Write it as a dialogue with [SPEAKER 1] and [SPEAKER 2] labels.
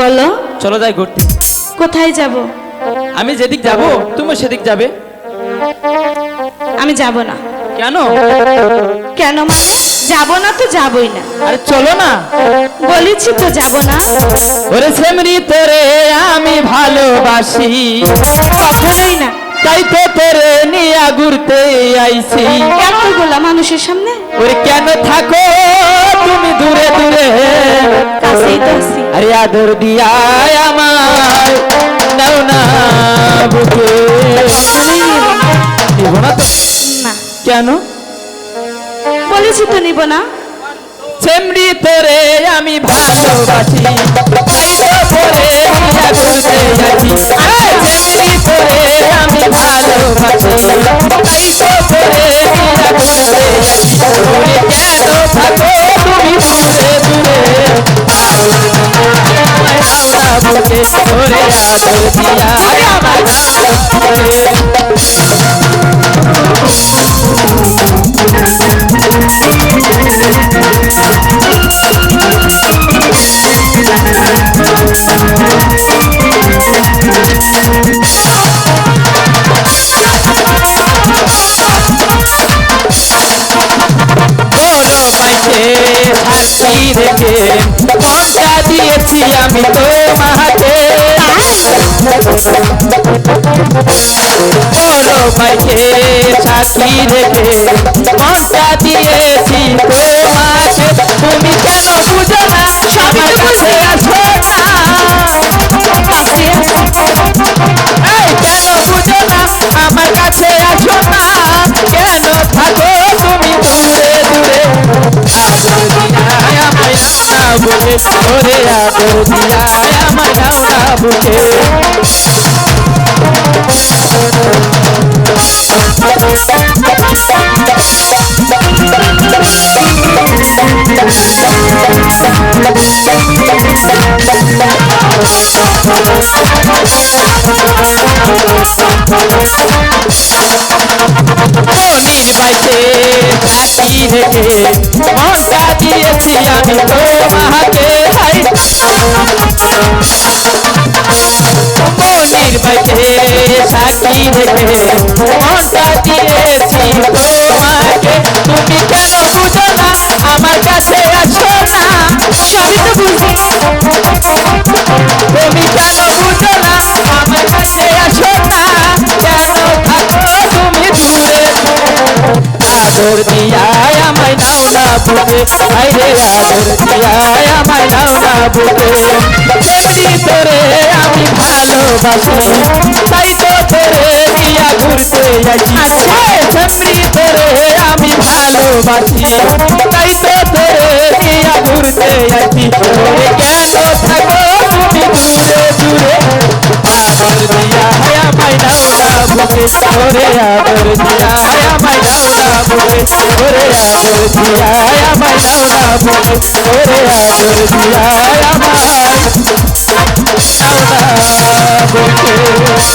[SPEAKER 1] বলো।
[SPEAKER 2] চলো যাই ঘুরতে।
[SPEAKER 1] কোথায় যাব?
[SPEAKER 2] আমি যেদিক যাব তুমি সেদিক যাবে।
[SPEAKER 1] আমি যাব না।
[SPEAKER 2] কেন?
[SPEAKER 1] কেন মানে? যাব না তো যাবই না।
[SPEAKER 2] আরে চলো না।
[SPEAKER 1] বলেছি তো যাব না।
[SPEAKER 2] ওরে সেমরি তোরে আমি ভালোবাসি।
[SPEAKER 1] কখনোই না।
[SPEAKER 2] তাই তো তোরে নিয়া ঘুরতে আইছি।
[SPEAKER 1] কেন এতগুলা মানুষের সামনে?
[SPEAKER 2] ওরে কেন থাকো তুমি
[SPEAKER 1] তো আছি
[SPEAKER 2] আদর দিয়া আমার নাও না বুকে।
[SPEAKER 1] নিব না।
[SPEAKER 2] তো। কেন?
[SPEAKER 1] বলেছি তো নিব না।
[SPEAKER 2] সেমরি তোরে আমি ভালোবাসি। তাই তো তোরে বুকে ওরে আদর দিয়া। রেখে মনটা দিয়েছি আমি তোমাকে। বড় ভাইকে সাথী রেখে মনটা দিয়েছি বুকে ওরে আদর মনির বাইতে থাকি রেখে মনটা দিয়েছি আমি হাই মনির বাইতে সাকি রেখে মনটা দিয়েছি তোমাকে। তুমি কেন বুঝো না? আমার কাছে আসো না।
[SPEAKER 1] সবই তো বুঝি
[SPEAKER 2] তুমি কেন বুঝো দিয়ায় আমায় নাও না বুকে আইরে আদর দিয়ায় আমায় নাও না বুকে এমনি তোরে আমি ভালোবাসি তাই তো তোরে নিয়া ঘুরতে আসি আচ্ছা এমনি তোরে আমি ভালোবাসি তাই তো তোরে নিয়া ঘুরতে আসি ওরে কেন থাকো তুমি দূরে দূরে আদর দিয়া আমায় নাও না বুকে ওরে আদর দিয়া আমায় নাও না বুকে ওরে আদর দিয়া আমায় নাও না বুকে ওরে আদর দিয়া আমায় নাও না বুকে